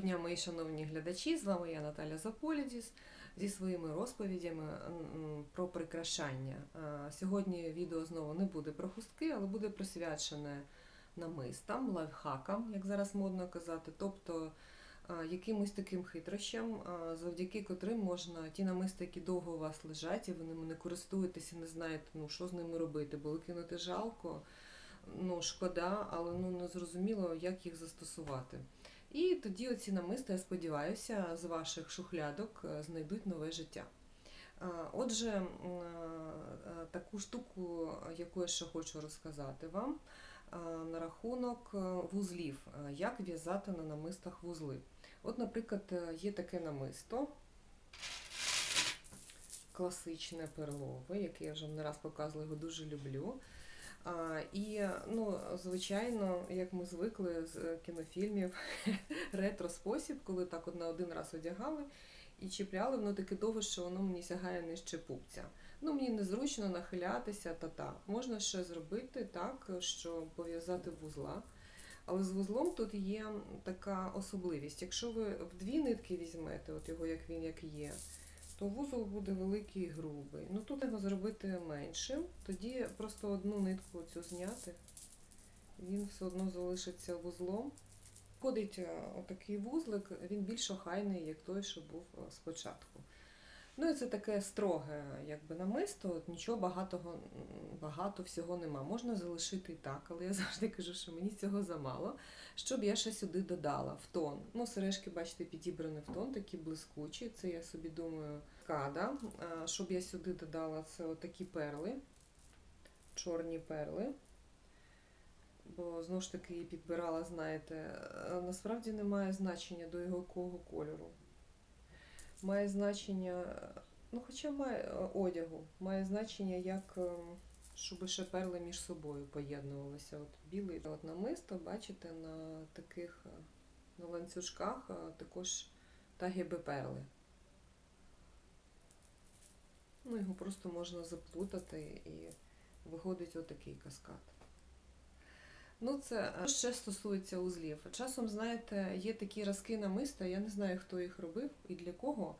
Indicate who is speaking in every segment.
Speaker 1: Дня, мої шановні глядачі, з вами я Наталя Заполідіс зі своїми розповідями про прикрашання. Сьогодні відео знову не буде про хустки, але буде присвячене намистам, лайфхакам, як зараз модно казати, тобто якимось таким хитрощам, завдяки котрим можна ті намиста, які довго у вас лежать, і ви ними не користуєтеся, не знаєте, ну що з ними робити, бо викинути жалко, ну шкода, але ну не зрозуміло, як їх застосувати. І тоді оці намиста, я сподіваюся, з ваших шухлядок е, знайдуть нове життя. Е, Отже, е, таку штуку, яку я ще хочу розказати вам на рахунок вузлів, як в'язати на намистах вузли. От, наприклад, є таке намисто, класичне перлове, яке я вже не раз показувала, його дуже люблю. І, ну, звичайно, як ми звикли з е, кінофільмів, ретро спосіб, коли так на один раз одягали і чіпляли, воно таке довго, що воно мені сягає нижче пупця. Ну, мені незручно нахилятися та-та. Можна ще зробити так, що пов'язати вузла. Але з вузлом тут є така особливість. Якщо ви в дві нитки візьмете, от його як він як є, то вузол буде великий і грубий. Ну тут його зробити меншим, тоді просто одну нитку цю зняти, він все одно залишиться вузлом. Входить е, отакий вузлик, він більш охайний, як той, що був е, спочатку. Ну і це таке строге, якби намисто, нічого багатого, багато всього нема. Можна залишити і так, але я завжди кажу, що мені цього замало, щоб я ще сюди додала в тон. Ну, сережки, бачите, підібрані в тон, такі блискучі. Це я собі думаю, када. Щоб я сюди додала, це отакі перли, чорні перли. Бо знову ж таки її підбирала, знаєте, насправді немає значення до його якого кольору має значення, ну хоча має е, одягу, має значення, як е, щоб ще перли між собою поєднувалися. От білий от намисто, бачите, на таких е, на ланцюжках е, також тагіби перли. Ну, його просто можна заплутати і виходить отакий каскад. Ну, це е, ще стосується узлів. Часом, знаєте, є такі разки намиста, я не знаю, хто їх робив і для кого.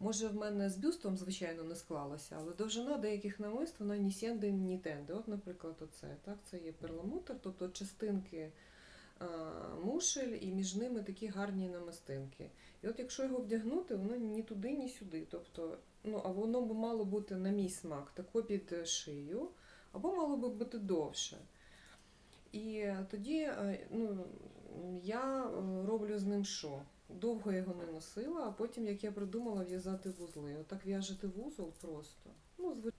Speaker 1: Може, в мене з бюстом, звичайно, не склалося, але довжина деяких намист, вона ні сенди, ні тенди. От, наприклад, оце. Так? Це є перламутр, тобто частинки а, мушель, і між ними такі гарні намистинки. І от якщо його вдягнути, воно ні туди, ні сюди. Тобто, ну, а воно б мало бути на мій смак, тако під шию, або мало би бути довше. І тоді е, ну, я е, роблю з ним що? Довго його не носила, а потім, як я придумала, в'язати вузли. Отак в'яжете вузол просто. Ну, зв...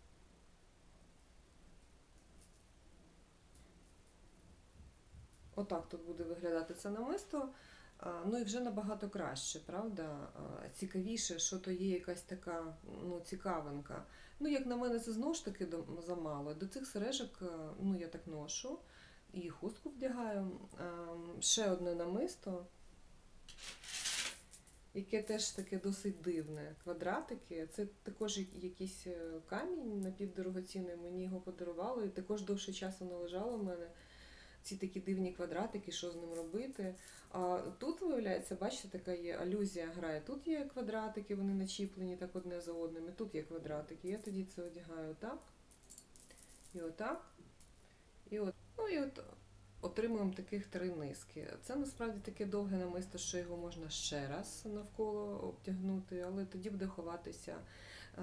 Speaker 1: Отак тут буде виглядати це намисто. Ну і вже набагато краще, правда? Цікавіше, що то є якась така ну, цікавинка. Ну, як на мене, це знову ж таки замало. До цих сережок е, ну, я так ношу і хустку вдягаю. Ем, Ще одне намисто, яке теж таке досить дивне. Квадратики. Це також якийсь е, камінь напівдорогоцінний, мені його подарували, і також довше часу не лежало в мене. Ці такі дивні квадратики, що з ним робити. А тут, виявляється, бачите, така є алюзія грає. Тут є квадратики, вони начіплені так одне за одним, і тут є квадратики. Я тоді це одягаю отак. І отак. І от. Ну і от отримуємо таких три низки. Це насправді таке довге намисто, що його можна ще раз навколо обтягнути, але тоді буде ховатися е,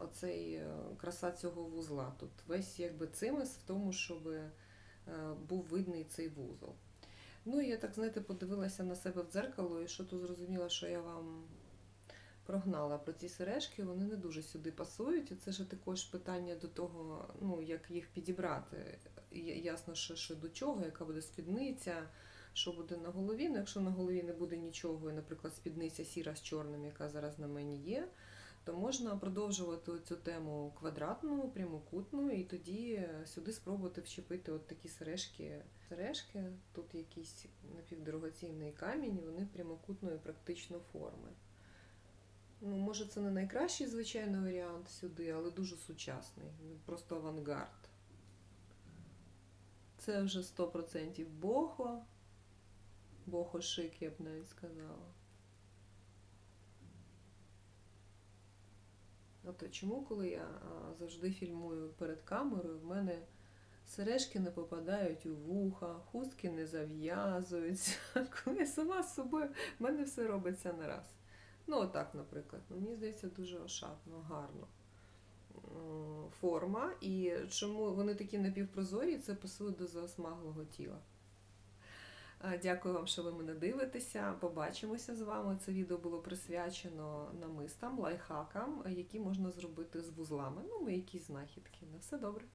Speaker 1: оцей е, краса цього вузла. Тут весь якби цимес в тому, щоб е, був видний цей вузол. Ну і я так, знаєте, подивилася на себе в дзеркало, і що то зрозуміла, що я вам прогнала про ці сережки, вони не дуже сюди пасують. І це ж також питання до того, ну, як їх підібрати. Ясно, що, що до чого, яка буде спідниця, що буде на голові. Ну, якщо на голові не буде нічого, і, наприклад, спідниця сіра з чорним, яка зараз на мені є, то можна продовжувати цю тему квадратну, прямокутну, і тоді е, сюди спробувати вчепити от такі сережки. Сережки, тут якийсь напівдорогоцінний камінь, вони прямокутної практично форми. Ну, може, це не найкращий, звичайно, варіант сюди, але дуже сучасний. Просто авангард це вже 100% бохо. Бохо шик, я б навіть сказала. А то чому, коли я завжди фільмую перед камерою, в мене сережки не попадають у вуха, хустки не зав'язуються. Коли я сама з собою, в мене все робиться на раз. Ну, отак, наприклад. Ну, мені здається, дуже ошатно, гарно. М, Форма. І чому вони такі напівпрозорі, це пасує до засмаглого тіла. Дякую вам, що ви мене дивитеся. Побачимося з вами. Це відео було присвячено намистам, лайфхакам, які можна зробити з вузлами. Ну, ми якісь знахідки. На все добре.